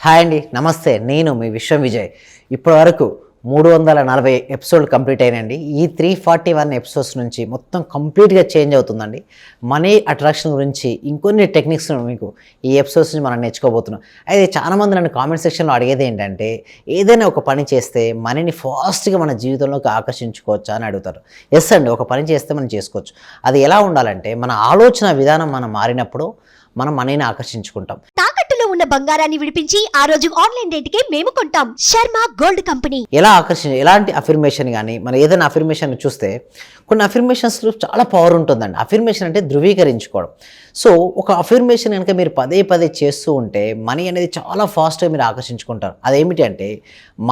Hi అండి నమస్తే. నేను మీ విశ్వం విజయ్. ఇప్పటి వరకు మూడు వందల నలభై ఎపిసోడ్ కంప్లీట్ అయినండి ఈ త్రీ ఫార్టీ వన్ ఎపిసోడ్స్ నుంచి మొత్తం కంప్లీట్గా చేంజ్ అవుతుందండి. మనీ అట్రాక్షన్ గురించి ఇంకొన్ని టెక్నిక్స్ మీకు ఈ ఎపిసోడ్స్ నుంచి మనం నేర్చుకోబోతున్నాం. అయితే చాలామంది నన్ను కామెంట్ సెక్షన్లో అడిగేది ఏంటంటే ఏదైనా ఒక పని చేస్తే మనీని ఫాస్ట్గా మన జీవితంలోకి ఆకర్షించుకోవచ్చా అని అడుగుతారు. ఎస్ అండి ఒక పని చేస్తే మనం చేసుకోవచ్చు. అది ఎలా ఉండాలంటే మన ఆలోచన విధానం మనం మారినప్పుడు మనం మనీని ఆకర్షించుకుంటాం. ఉన్న బంగారాన్ని విడిపించి ఆ రోజు ఆన్లైన్ రేటుకే మేము కొంటాం. Sharma gold company. ఎలా ఆకర్షణ ఎలాంటి అఫిర్మేషన్ కానీ మన ఏదైనా అఫిర్మేషన్ చూస్తే కొన్ని అఫిర్మేషన్స్లో చాలా పవర్ ఉంటుందండి. అఫిర్మేషన్ అంటే ధృవీకరించుకోవడం. సో ఒక అఫిర్మేషన్ కనుక మీరు పదే పదే చేస్తూ ఉంటే మనీ అనేది చాలా ఫాస్ట్గా మీరు ఆకర్షించుకుంటారు. అదేమిటి అంటే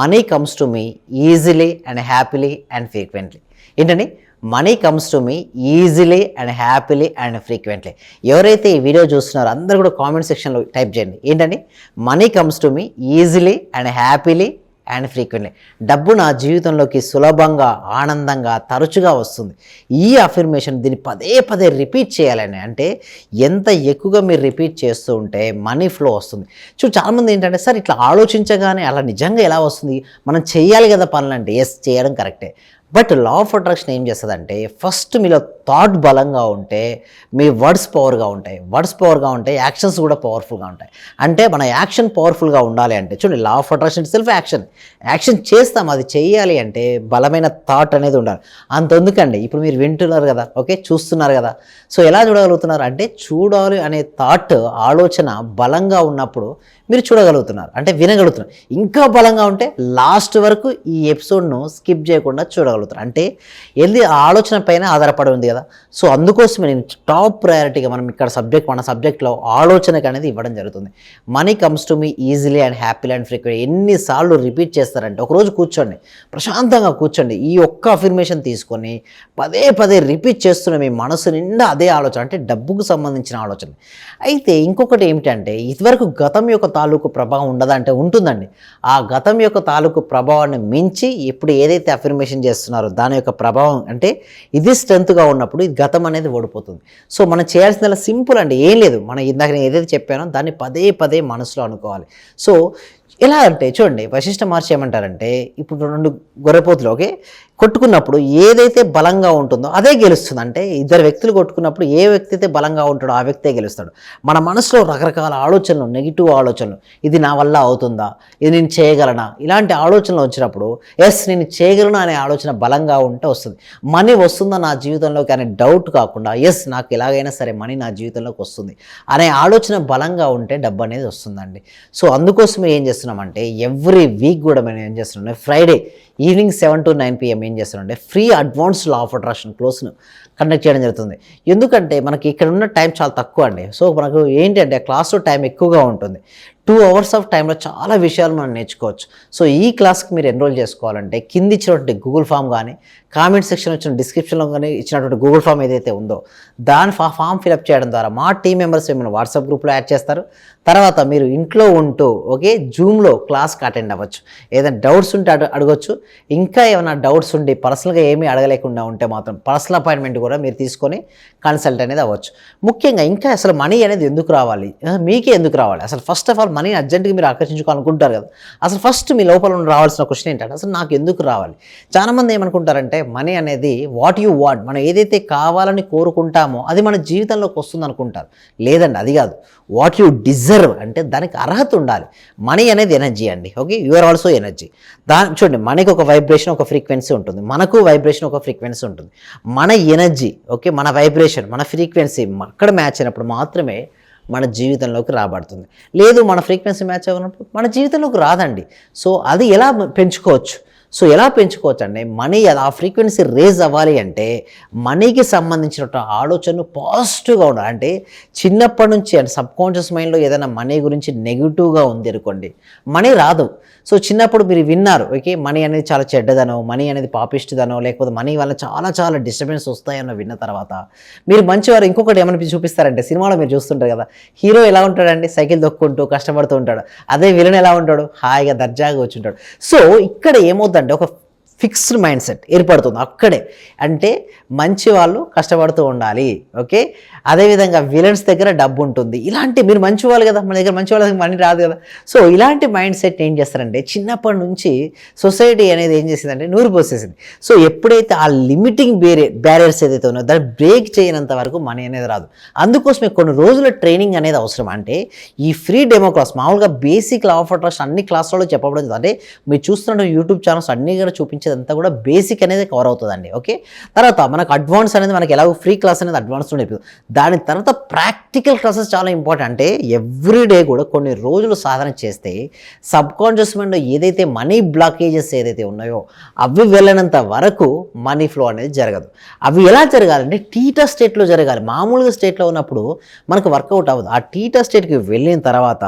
money comes to me easily and happily and frequently ఏంటండి? Money comes to me easily and happily and frequently ఎవరైతే ఈ వీడియో చూస్తున్నారో అందరూ కూడా కామెంట్ సెక్షన్లో టైప్ చేయండి. ఏంటండి? Money comes to me easily and happily and frequently డబ్బు నా జీవితంలోకి సులభంగా ఆనందంగా తరచుగా వస్తుంది. ఈ అఫర్మేషన్ దీన్ని పదే పదే రిపీట్ చేయాలని అంటే ఎంత ఎక్కువగా మీరు రిపీట్ చేస్తూ ఉంటే మనీ ఫ్లో వస్తుంది. చూడు చాలామంది ఏంటంటే సార్ ఇట్లా ఆలోచించగానే అలా నిజంగా ఎలా వస్తుంది? మనం చేయాలి కదా పనులంటే ఎస్ చేయడం కరెక్టే బట్ లా ఆఫ్ అట్రాక్షన్ ఏం చేస్తుందంటే ఫస్ట్ మీలో థాట్ బలంగా ఉంటే మీ వర్డ్స్ పవర్గా ఉంటాయి. వర్డ్స్ పవర్గా ఉంటాయి యాక్షన్స్ కూడా పవర్ఫుల్గా ఉంటాయి. అంటే మన యాక్షన్ పవర్ఫుల్గా ఉండాలి అంటే చూడండి law of attraction self action. Action చేస్తాం అది చేయాలి అంటే బలమైన థాట్ అనేది ఉండాలి. అంతెందుకండి ఇప్పుడు మీరు వింటున్నారు కదా ఓకే చూస్తున్నారు కదా. సో ఎలా చూడగలుగుతున్నారు అంటే చూడాలి అనే థాట్ ఆలోచన బలంగా ఉన్నప్పుడు మీరు చూడగలుగుతున్నారు. అంటే వినగలుగుతున్నారు. ఇంకా బలంగా ఉంటే లాస్ట్ వరకు ఈ ఎపిసోడ్ను స్కిప్ చేయకుండా చూడగలుగుతారు. అంటే ఏంది? ఆ ఆలోచన పైన ఆధారపడి ఉంది కదా. సో అందుకోసమే నేను టాప్ ప్రయారిటీగా మనం ఇక్కడ సబ్జెక్ట్ మన సబ్జెక్ట్లో ఆలోచనకు అనేది ఇవ్వడం జరుగుతుంది. Money comes to me easily and happily and frequent. ఎన్నిసార్లు రిపీట్ చేస్తారంటే ఒకరోజు కూర్చోండి. ప్రశాంతంగా కూర్చోండి. ఈ ఒక్క అఫర్మేషన్ తీసుకొని పదే పదే రిపీట్ చేస్తున్న మీ మనసు నిండా అదే ఆలోచన అంటే డబ్బుకు సంబంధించిన ఆలోచన. అయితే ఇంకొకటి ఏమిటంటే ఇదివరకు గతం యొక్క తాలూకు ప్రభావం ఉండదంటే ఉంటుందండి. ఆ గతం యొక్క తాలూకు ప్రభావాన్ని మించి ఇప్పుడు ఏదైతే అఫర్మేషన్ చేస్తున్నారో. దాని యొక్క ప్రభావం అంటే ఇది స్ట్రెంత్గా ఉన్నప్పుడు ఇది గతం అనేది ఓడిపోతుంది. సో మనం చేయాల్సిందల్లా సింపుల్ అండి. ఏం లేదు. మనం ఇందాక నేను ఏదైతే చెప్పానో దాన్ని పదే పదే మనసులో అనుకోవాలి. సో ఎలా అంటే చూడండి వశిష్ఠ మహర్షి ఏమంటారంటే ఇప్పుడు రెండు గొర్రెపోతులు ఓకే? కొట్టుకున్నప్పుడు ఏదైతే బలంగా ఉంటుందో అదే గెలుస్తుంది. అంటే ఇద్దరు వ్యక్తులు కొట్టుకున్నప్పుడు ఏ వ్యక్తి అయితే బలంగా ఉంటాడో ఆ వ్యక్తే గెలుస్తాడు. మన మనసులో రకరకాల ఆలోచనలు నెగిటివ్ ఆలోచనలు ఇది నా వల్ల అవుతుందా? ఇది నేను చేయగలనా? ఇలాంటి ఆలోచనలు వచ్చినప్పుడు ఎస్ నేను చేయగలను అనే ఆలోచన బలంగా ఉంటే వస్తుంది. మనీ వస్తుందా నా జీవితంలోకి అనే డౌట్ కాకుండా ఎస్ నాకు ఎలాగైనా సరే మనీ నా జీవితంలోకి వస్తుంది అనే ఆలోచన బలంగా ఉంటే డబ్బు అనేది వస్తుందండి. సో అందుకోసమే ఏం చేస్తున్నామంటే ఎవ్రీ వీక్ కూడా మేము ఏం చేస్తున్నాం Friday evening seven to nine PM ఏం చేస్తారంటే free advance law of attraction క్లోజ్ను conduct చేయడం జరుగుతుంది. ఎందుకంటే మనకి ఇక్కడ ఉన్న టైం చాలా తక్కువ అండి. సో మనకు ఏంటంటే క్లాస్లో టైం ఎక్కువగా ఉంటుంది. టూ అవర్స్ ఆఫ్ టైంలో చాలా విషయాలు మనం నేర్చుకోవచ్చు. సో ఈ క్లాస్కి మీరు ఎన్రోల్ చేసుకోవాలంటే కింది ఇచ్చినటువంటి గూగుల్ ఫామ్ కానీ కామెంట్ సెక్షన్ వచ్చిన డిస్క్రిప్షన్లో కానీ ఇచ్చినటువంటి గూగుల్ ఫామ్ ఏదైతే ఉందో దాని ఫా ఫామ్ ఫిలప్ చేయడం ద్వారా మా టీం మెంబర్స్ మిమ్మల్ని వాట్సాప్ గ్రూప్లో యాడ్ చేస్తారు. తర్వాత మీరు ఇంట్లో ఉంటూ ఓకే జూమ్లో క్లాస్కి అటెండ్ అవ్వచ్చు. ఏదైనా డౌట్స్ ఉంటే అడు అడగొచ్చు. ఇంకా ఏమైనా డౌట్స్ ఉండి పర్సనల్గా ఏమీ అడగలేకుండా ఉంటే మాత్రం పర్సనల్ అపాయింట్మెంట్ కూడా మీరు తీసుకొని కన్సల్ట్ అనేది అవ్వచ్చు. ముఖ్యంగా ఇంకా అసలు మనీ అనేది ఎందుకు రావాలి? మీకే ఎందుకు రావాలి? అసలు ఫస్ట్ ఆఫ్ ఆల్ మనీ అర్జెంట్గా మీరు ఆకర్షించుకోవాలనుకుంటారు కదా. అసలు ఫస్ట్ మీ లోపల రావాల్సిన క్వశ్చన్ ఏంటంటే అసలు నాకు ఎందుకు రావాలి? చాలామంది ఏమనుకుంటారంటే మనీ అనేది వాట్ యు వాంట్ మనం ఏదైతే కావాలని కోరుకుంటామో అది మన జీవితంలోకి వస్తుంది అనుకుంటారు లేదండి అది కాదు. వాట్ యు డిజర్వ్ అంటే దానికి అర్హత ఉండాలి. మనీ అనేది ఎనర్జీ అండి okay? You are also energy. దాని చూడండి మనకి ఒక వైబ్రేషన్ ఒక ఫ్రీక్వెన్సీ ఉంటుంది. మనకు వైబ్రేషన్ ఒక ఫ్రీక్వెన్సీ ఉంటుంది. మన ఎనర్జీ ఓకే? మన వైబ్రేషన్ మన ఫ్రీక్వెన్సీ అక్కడ మ్యాచ్ అయినప్పుడు మాత్రమే మన జీవితంలోకి రాబడుతుంది. లేదు మన ఫ్రీక్వెన్సీ మ్యాచ్ అవ్వనప్పుడు మన జీవితంలోకి రాదండి. సో అది ఎలా పెంచుకోవచ్చు? సో ఎలా పెంచుకోవచ్చు అంటే మనీ అది ఆ ఫ్రీక్వెన్సీ రేజ్ అవ్వాలి అంటే మనీకి సంబంధించిన ఆలోచనలు పాజిటివ్గా ఉండాలి. అంటే చిన్నప్పటి నుంచి అంటే సబ్ కాన్షియస్ మైండ్లో ఏదైనా మనీ గురించి నెగిటివ్గా ఉంది అనుకోండి మనీ రాదు. సో చిన్నప్పుడు మీరు విన్నారు ఓకే మనీ అనేది చాలా చెడ్డదనో మనీ అనేది పాపిస్ట్దనో లేకపోతే మనీ వల్ల చాలా చాలా డిస్టర్బెన్స్ వస్తాయనో విన్న తర్వాత మీరు మంచివారు ఇంకొకటి ఏమని చూపిస్తారంటే సినిమాలో మీరు చూస్తుంటారు కదా హీరో ఎలా ఉంటాడండి? సైకిల్ దొక్కుంటూ కష్టపడుతూ ఉంటాడు. అదే విలన్ ఎలా ఉంటాడు? హాయిగా దర్జాగా వచ్చి ఉంటాడు సో ఇక్కడ ఏమవుతుందంటే ఒక ఫిక్స్డ్ మైండ్ సెట్ ఏర్పడుతుంది అక్కడే. అంటే మంచి వాళ్ళు కష్టపడుతూ ఉండాలి. ఓకే? అదేవిధంగా విలన్స్ దగ్గర డబ్బు ఉంటుంది. ఇలాంటి మీరు మంచి వాళ్ళు కదా మన దగ్గర మంచి వాళ్ళ దగ్గర మనీ రాదు కదా. సో ఇలాంటి మైండ్ సెట్ ఏం చేస్తారంటే చిన్నప్పటి నుంచి సొసైటీ అనేది ఏం చేసిందంటే నూరు పోసేసింది. సో ఎప్పుడైతే ఆ లిమిటింగ్ బేరే బ్యారియర్స్ ఏదైతే ఉన్నాయో దాన్ని బ్రేక్ చేయనంత వరకు మనీ అనేది రాదు. అందుకోసమే కొన్ని రోజుల ట్రైనింగ్ అనేది అవసరం. అంటే ఈ ఫ్రీ డెమో క్లాస్ మామూలుగా బేసిక్ లా ఆఫ్ అట్రాక్షన్ అన్ని క్లాసులలో చెప్పబడింది అంటే మీరు చూస్తున్న యూట్యూబ్ ఛానల్స్ అన్ని కూడా చూపించేదంతా కూడా బేసిక్ అనేది కవర్ అవుతుందండి ఓకే తర్వాత మనకు అడ్వాన్స్ అనేది మనకి ఎలాగో ఫ్రీ క్లాస్ అనేది అడ్వాన్స్ నేర్పుతుంది దాని తర్వాత ప్రాక్టికల్ క్లాసెస్ చాలా ఇంపార్టెంట్ అంటే ఎవ్రీ డే కూడా కొన్ని రోజులు సాధన చేస్తే సబ్ కాన్షియస్ మైండ్లో ఏదైతే మనీ బ్లాకేజెస్ ఏదైతే ఉన్నాయో అవి వెళ్ళినంత వరకు మనీ ఫ్లో అనేది జరగదు. అవి ఎలా జరగాలంటే టీటా స్టేట్లో జరగాలి. మామూలుగా స్టేట్లో ఉన్నప్పుడు మనకు వర్కౌట్ అవ్వదు. ఆ టీటా స్టేట్కి వెళ్ళిన తర్వాత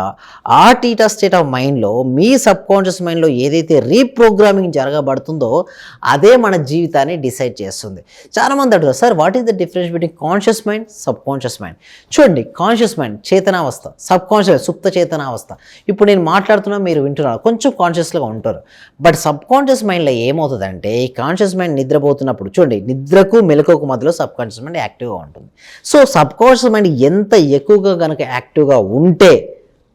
ఆ టీటా స్టేట్ ఆఫ్ మైండ్లో మీ సబ్ కాన్షియస్ మైండ్లో ఏదైతే రీప్రోగ్రామింగ్ జరగబడుతుందో అదే మన జీవితాన్ని డిసైడ్ చేస్తుంది. చాలామంది అడుగుతారు sir what is the difference between conscious mind subconscious mind చూడండి కాన్షియస్ మైండ్ చేతనావస్థ సబ్ కాన్షియస్ సుప్త చేతనావస్థ. ఇప్పుడు నేను మాట్లాడుతున్నా మీరు వింటున్నారు కొంచెం కాన్షియస్గా ఉంటారు. బట్ సబ్ కాన్షియస్ మైండ్లో ఏమవుతుందంటే ఈ కాన్షియస్ మైండ్ నిద్రపోతున్నప్పుడు చూడండి నిద్రకు మెలకువకు మధ్యలో సబ్ కాన్షియస్ మైండ్ యాక్టివ్గా ఉంటుంది. సో సబ్ కాన్షియస్ మైండ్ ఎంత ఎక్కువగా కనుక యాక్టివ్గా ఉంటే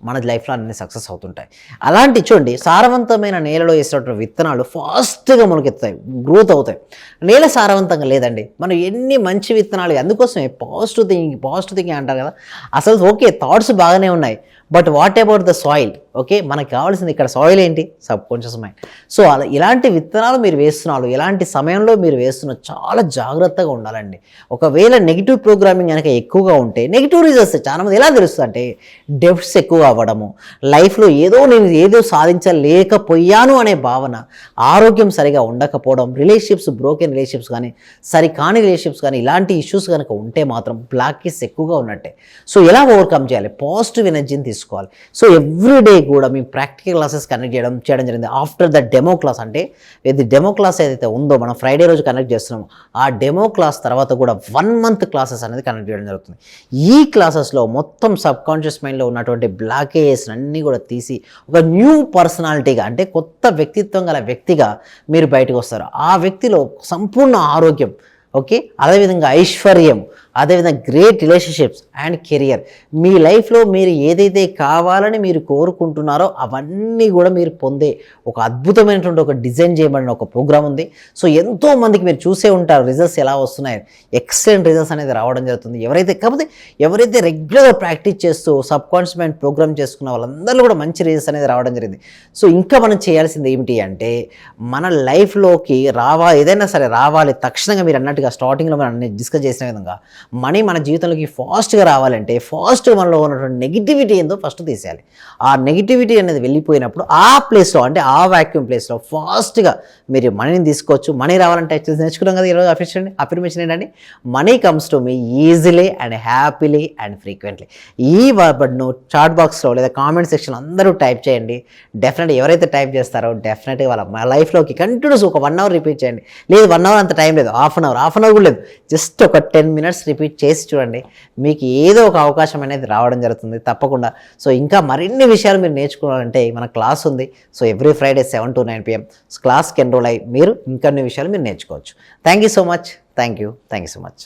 మన లైఫ్లో అన్ని సక్సెస్ అవుతుంటాయి. అలాంటి చూడండి సారవంతమైన నేలలో వేసినటువంటి విత్తనాలు ఫాస్ట్గా మొలకెత్తాయి గ్రోత్ అవుతాయి. నేల సారవంతంగా లేదండి. మనం ఎన్ని మంచి విత్తనాలు అందుకోసమే పాజిటివ్ థింకింగ్ పాజిటివ్ థింకింగ్ అంటారు కదా. అసలు ఓకే థాట్స్ బాగానే ఉన్నాయి. But what about the soil okay మనకు కావాల్సింది ఇక్కడ సాయిల్ ఏంటి? సబ్ కాన్షియస్ మైండ్ సో అలా ఇలాంటి విత్తనాలు మీరు వేస్తున్నారు ఇలాంటి సమయంలో మీరు వేస్తున్న చాలా జాగ్రత్తగా ఉండాలండి. ఒకవేళ నెగిటివ్ ప్రోగ్రామింగ్ కనుక ఎక్కువగా ఉంటే నెగిటివ్ రీజన్స్ చాలా మంది ఎలా తెలుస్తుంది అంటే డెఫ్ట్స్ ఎక్కువ అవ్వడము లైఫ్లో ఏదో నేను ఏదో సాధించలేకపోయాను అనే భావన ఆరోగ్యం సరిగా ఉండకపోవడం రిలేషన్షిప్స్ బ్రోకెన్ రిలేషన్షిప్స్ కానీ సరి కాని రిలేషన్షిప్స్ కానీ ఇలాంటి ఇష్యూస్ కనుక ఉంటే మాత్రం బ్లాకేజ్ ఎక్కువగా ఉన్నట్టే. సో ఎలా ఓవర్కమ్ చేయాలి? పాజిటివ్ ఎనర్జీని తీసుకోవాలి. సో ఎవ్రీ డే కూడా మేము ప్రాక్టికల్ క్లాసెస్ కనెక్ట్ చేయడం చేయడం జరిగింది. ఆఫ్టర్ ద డెమో క్లాస్ అంటే ఇది డెమో క్లాస్ ఏదైతే ఉందో మనం ఫ్రైడే రోజు కనెక్ట్ చేస్తున్నాము ఆ డెమో క్లాస్ తర్వాత కూడా వన్ మంత్ క్లాసెస్ అనేది కనెక్ట్ చేయడం జరుగుతుంది. ఈ క్లాసెస్లో మొత్తం సబ్ కాన్షియస్ మైండ్లో ఉన్నటువంటి బ్లాకేజెస్ అన్నీ కూడా తీసి ఒక న్యూ పర్సనాలిటీగా అంటే కొత్త వ్యక్తిత్వం గల వ్యక్తిగా మీరు బయటకు వస్తారు. ఆ వ్యక్తిలో సంపూర్ణ ఆరోగ్యం ఓకే? అదేవిధంగా ఐశ్వర్యం అదేవిధంగా గ్రేట్ రిలేషన్షిప్స్ అండ్ కెరియర్ మీ లైఫ్లో మీరు ఏదైతే కావాలని మీరు కోరుకుంటున్నారో అవన్నీ కూడా మీరు పొందే ఒక అద్భుతమైనటువంటి ఒక డిజైన్ చేయబడిన ఒక ప్రోగ్రామ్ ఉంది. సో ఎంతో మందికి మీరు చూసే ఉంటారు రిజల్ట్స్ ఎలా వస్తున్నాయి. ఎక్సలెంట్ రిజల్ట్స్ అనేది రావడం జరుగుతుంది. ఎవరైతే కాకపోతే ఎవరైతే రెగ్యులర్గా ప్రాక్టీస్ చేస్తూ సబ్ కాన్షియస్ మైండ్ ప్రోగ్రామ్ చేసుకున్న వాళ్ళందరూ కూడా మంచి రిజల్ట్స్ అనేది రావడం జరిగింది. సో ఇంకా మనం చేయాల్సింది ఏమిటి అంటే మన లైఫ్లోకి రావా ఏదైనా సరే రావాలి. తక్షణంగా మీరు అన్నట్టుగా స్టార్టింగ్లో మనం అన్ని డిస్కస్ చేసిన విధంగా మనీ మన జీవితంలోకి ఫాస్ట్గా రావాలంటే ఫాస్ట్ మనలో ఉన్నటువంటి నెగిటివిటీ ఏందో ఫస్ట్ తీసేయాలి. ఆ నెగిటివిటీ అనేది వెళ్ళిపోయినప్పుడు ఆ ప్లేస్లో అంటే ఆ వాక్యూమ్ ప్లేస్లో ఫాస్ట్గా మీరు మనీని తీసుకోవచ్చు. మనీ రావాలంటే actually నేర్చుకున్నాం కదా ఈరోజు అఫిషన్ అఫిర్మేషన్ ఏంటంటే money comes to me easily and happily and frequently ఈ వర్డ్ను చాట్ బాక్స్లో లేదా కామెంట్ సెక్షన్ అందరూ టైప్ చేయండి. డెఫినెట్గా ఎవరైతే టైప్ చేస్తారో డెఫినెట్గా వాళ్ళ మా లైఫ్లోకి కంటిన్యూస్ ఒక వన్ అవర్ రిపీట్ చేయండి. లేదు వన్ అవర్ అంత టైం లేదు. Half an hour half an hour కూడా లేదు. జస్ట్ ఒక టెన్ మినిట్స్ రిపీట్ చేసి చూడండి మీకు ఏదో ఒక అవకాశం అనేది రావడం జరుగుతుంది తప్పకుండా. సో ఇంకా మరిన్ని విషయాలు మీరు నేర్చుకోవాలంటే మన క్లాస్ ఉంది. So every Friday seven to nine PM. క్లాస్కి ఎన్రోల్ అయ్యి మీరు ఇంకొన్ని విషయాలు మీరు నేర్చుకోవచ్చు. Thank you so much. Thank you. Thank you so much.